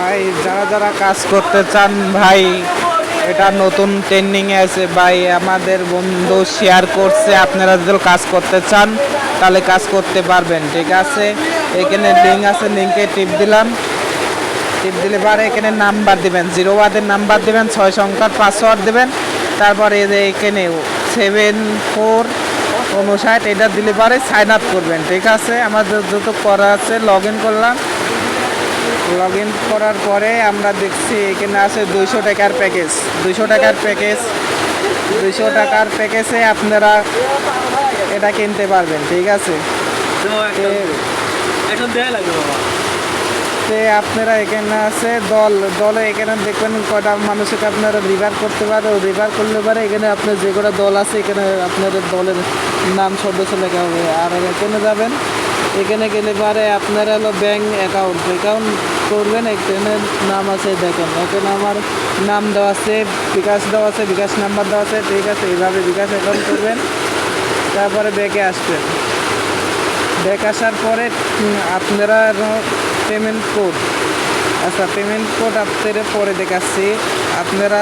ভাই, যারা যারা কাজ করতে চান ভাই, এটা নতুন ট্রেন্ডিং এ আছে। ভাই, আমাদের বন্ধু শেয়ার করছে, আপনারা যদি কাজ করতে চান, তাহলে কাজ করতে পারবেন, ঠিক আছে? এখানে লিঙ্ক আছে লিঙ্কে টিপ দিলাম। টিপ দিলে পরে এখানে নাম্বার দিবেন জিরো ওয়াদের নাম্বার দিবেন, ছয় সংখ্যার পাসওয়ার্ড দিবেন। তারপরে এখানে সেভেন ফোর উনষাট এটা দিলে পরে সাইন আপ করবেন, ঠিক আছে? আমাদের যত করা আছে লগ ইন করলাম। লগ ইন করার পরে আমরা দেখছি এখানে আছে দুইশো টাকার প্যাকেজ। দুইশো টাকার প্যাকেজ। দুইশো টাকার প্যাকেজে আপনারা এটা কিনতে পারবেন ঠিক আছে? তে আপনারা এখানে আছে দল দলে এখানে দেখবেন কয়টা মানুষকে আপনারা রিভার করতে পারে। রিভার করলে পারে এখানে আপনার যে কটা দল আছে এখানে আপনাদের দলের নাম সদস্য লেখা হবে। আর এখানে যাবেন এখানে গেলে পারে আপনারা হলো ব্যাংক অ্যাকাউন্ট অ্যাকাউন্ট করবেন, এখানে নাম আছে দেখেন। এখানে আমার নাম দেওয়া আছে, বিকাশ দেওয়া আছে, বিকাশ নাম্বার দেওয়া আছে, ঠিক আছে, এইভাবে বিকাশ অ্যাকাউন্ট করবেন। তারপরে ব্যাগে আসবেন। ব্যাক আসার পরে আপনারা পেমেন্ট কোড আচ্ছা পেমেন্ট কোড আপনাদের পরে দেখাচ্ছি। আপনারা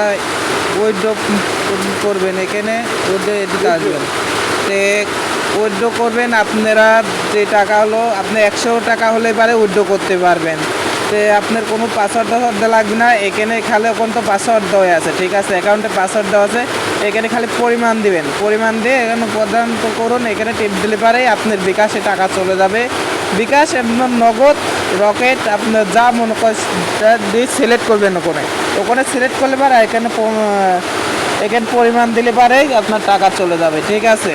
উইথড্র করবেন এখানে উইথড্র এদিকে আসবেন। উইথড্র করবেন, আপনারা যে টাকা হলো, আপনি একশো টাকা হলে পারে উইথড্র করতে পারবেন। তে আপনার কোনো পাসওয়ার্ড টাসওয়ার্ড লাগবে না, এখানে খালি এখন তো পাসওয়ার্ড দেওয়া আছে, ঠিক আছে? অ্যাকাউন্টে পাসওয়ার্ড দেওয়া আছে, এখানে খালি পরিমাণ দিবেন। পরিমাণ দিয়ে এখানে প্রদান করুন, এখানে টিপ দিলে পারে আপনার বিকাশে টাকা চলে যাবে। বিকাশ এবং নগদ রকেট আপনার যা মনে করেন দিয়ে সিলেক্ট করবেন ওখানে। ওখানে সিলেক্ট করলে পারে এখানে এখানে পরিমাণ দিলে পারে আপনার টাকা চলে যাবে, ঠিক আছে?